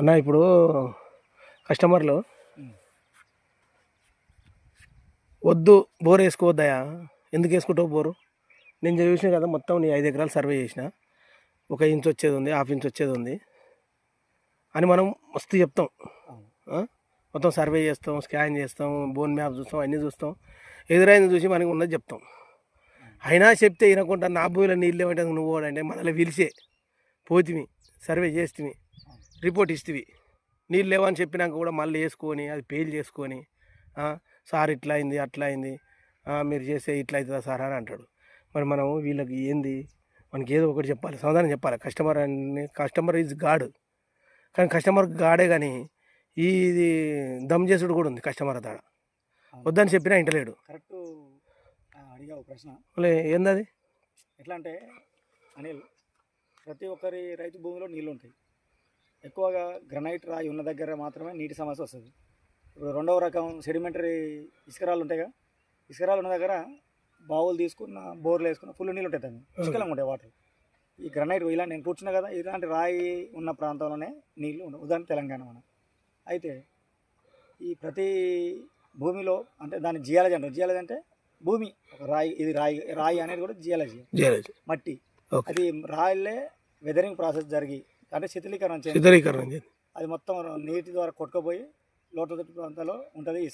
అన్న ఇప్పుడు కస్టమర్లు వద్దు బోర్ వేసుకోవద్దయా ఎందుకు వేసుకుంటావు బోరు? నేను చూసిన కదా మొత్తం నీ ఐదు ఎకరాలు సర్వే చేసిన. ఒక ఇంచ్ వచ్చేది ఉంది హాఫ్ ఇంచ్ వచ్చేది ఉంది అని మనం మస్తు చెప్తాం. మొత్తం సర్వే చేస్తాం స్కాన్ చేస్తాం బోన్ మ్యాప్ చూస్తాం అన్నీ చూస్తాం. ఎదురైంది చూసి మనకి ఉన్నది చెప్తాం. అయినా చెప్తే వినకుండా నా భూమిలో నీళ్ళు ఏమంటే నువ్వు అంటే మనల్ని పిలిచే పోతిమి సర్వే చేస్తివి. రిపోర్ట్ ఇస్తివి. నీళ్ళు లేవని చెప్పినాక కూడా మళ్ళీ వేసుకొని అది పేల్ చేసుకొని సార్ ఇట్లా అయింది అట్లా అయింది మీరు చేస్తే ఇట్లా అవుతుందా సార్ అని అంటాడు. మరి మనం వీళ్ళకి ఏంది? మనకి ఏదో ఒకటి చెప్పాలి సమాధానం చెప్పాలి. కస్టమర్ అని కస్టమర్ ఈజ్ గాడ్. కానీ కస్టమర్ గాడే కానీ ఈ ఇది దమ్ చేసుడు కూడా ఉంది కస్టమర్ అతాడ. వద్దని చెప్పినా ఇంటలేడు కరెక్ట్ అడిగావు ప్రశ్న. ఏందది ఎట్లా అంటే అనిల్ ప్రతి ఒక్కరి రైతు భూమిలో నీళ్ళు ఉంటాయి. ఎక్కువగా గ్రనైట్ రాయి ఉన్న దగ్గర మాత్రమే నీటి సమస్య వస్తుంది. ఇప్పుడు రెండవ రకం సెడిమెంటరీ ఇసుకరాలు ఉంటాయిగా. ఇసుకరాలు ఉన్న దగ్గర బావులు తీసుకున్న బోర్లు వేసుకున్న ఫుల్ నీళ్ళు ఉంటాయి దాన్ని పుష్కలంగా ఉంటాయి వాటర్. ఈ గ్రనైట్ ఇలా నేను కూర్చున్నా కదా ఇలాంటి రాయి ఉన్న ప్రాంతంలోనే నీళ్ళు ఉండవు. ఉదాహరణ తెలంగాణ మనం. అయితే ఈ ప్రతి భూమిలో అంటే దాని జియాలజీ అంటారు. జియాలజీ అంటే భూమి ఒక రాయి ఇది రాయి రాయి అనేది కూడా జియాలజీ. మట్టి. అది రాయిలే వెదరింగ్ ప్రాసెస్ జరిగి అంటే శిథిలీకరణ చేయండి. అది మొత్తం నీటి ద్వారా కొట్టుకుపోయి లోతట్టు ప్రాంతాల్లో ఉంటుంది.